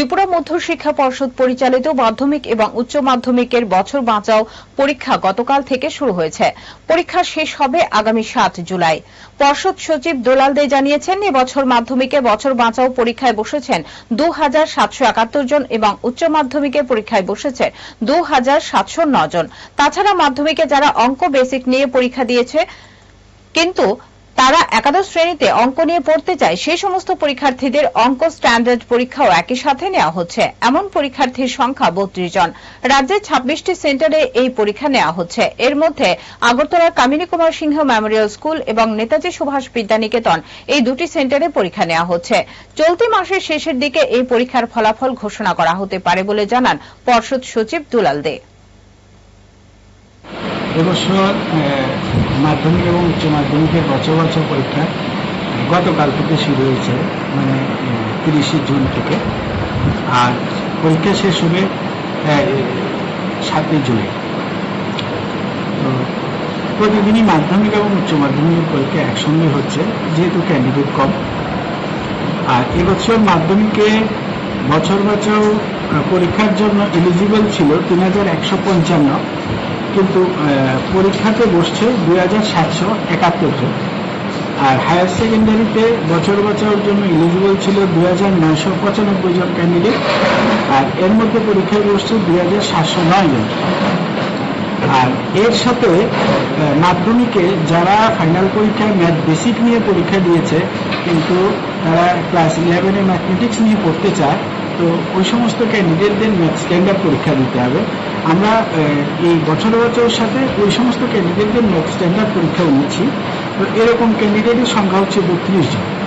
ত্রিপুরা মধ্য শিক্ষা পর্ষদ পরিচালিত মাধ্যমিক এবং উচ্চ মাধ্যমিকের বছর বাঁচাও পরীক্ষা গতকাল থেকে শুরু হয়েছে। পরীক্ষা শেষ হবে আগামী সাত জুলাই। পর্ষদ সচিব দোলাল দে জানিয়েছেন, এবছর মাধ্যমিকে বছর বাঁচাও পরীক্ষায় বসেছেন দু হাজার সাতশো একাত্তর জন এবং উচ্চ মাধ্যমিকের পরীক্ষায় বসেছে দু হাজার জন। তাছাড়া মাধ্যমিকে যারা অঙ্ক বেসিক নিয়ে পরীক্ষা দিয়েছে, কিন্তু তারা একাদশ শ্রেণীতে অঙ্ক নিয়ে পড়তে চায় সেই সমস্ত পরীক্ষার্থীদের অঙ্ক স্ট্যান্ডার্ড পরীক্ষাও একই সাথে নেওয়া হচ্ছে। এমন পরীক্ষার্থীর সংখ্যা বত্রিশ জন। রাজ্যে ছাব্বিশটি সেন্টারে এই পরীক্ষা নেওয়া হচ্ছে। এর মধ্যে আগরতলার কামিনী কুমার সিংহ মেমোরিয়াল স্কুল এবং নেতাজি সুভাষ বিদ্যানিকেতন এই দুটি সেন্টারে পরীক্ষা নেওয়া হচ্ছে। চলতি মাসের শেষের দিকে এই পরীক্ষার ফলাফল ঘোষণা করা হতে পারে বলে জানান পর্ষদ সচিব দুলাল দে। এবছর মাধ্যমিক এবং উচ্চ মাধ্যমিকের বছর বছর পরীক্ষা গতকাল থেকে শুরু হয়েছে মানে তিরিশে জুন থেকে। আর পরীক্ষা শেষ হবে সাতই জুলাই। তো প্রতিদিনই মাধ্যমিক এবং উচ্চ মাধ্যমিকের পরীক্ষা একসঙ্গে হচ্ছে, যেহেতু ক্যান্ডিডেট কম। আর এবছর মাধ্যমিকে বছর বছর পরীক্ষার জন্য এলিজিবল ছিল তিন হাজার একশো পঞ্চান্ন। কিন্তু পরীক্ষাতে বসছে দুই হাজার সাতশো একাত্তর জন। আর হায়ার সেকেন্ডারিতে বছর বছর জন্য এলিজিবল ছিল দুই হাজার নয়শো পঁচানব্বই জন ক্যান্ডিডেট আর এর মধ্যে পরীক্ষায় বসছে দুই হাজার সাতশো নয় জন। আর এর সাথে মাধ্যমিকে যারা ফাইনাল পরীক্ষায় ম্যাথ বেসিক নিয়ে পরীক্ষা দিয়েছে, কিন্তু তারা ক্লাস ইলেভেনে ম্যাথমেটিক্স নিয়ে পড়তে চায়, তো ওই সমস্ত ক্যান্ডিডেটদের ম্যাথ স্ট্যান্ডার্ড পরীক্ষা দিতে হবে। আমরা এই বছর বছরের সাথে ওই সমস্ত ক্যান্ডিডেটদের নেক্সট স্ট্যান্ডার্ড পরীক্ষাও নিচ্ছি। এরকম ক্যান্ডিডেটের সংখ্যা হচ্ছে বত্রিশ জন।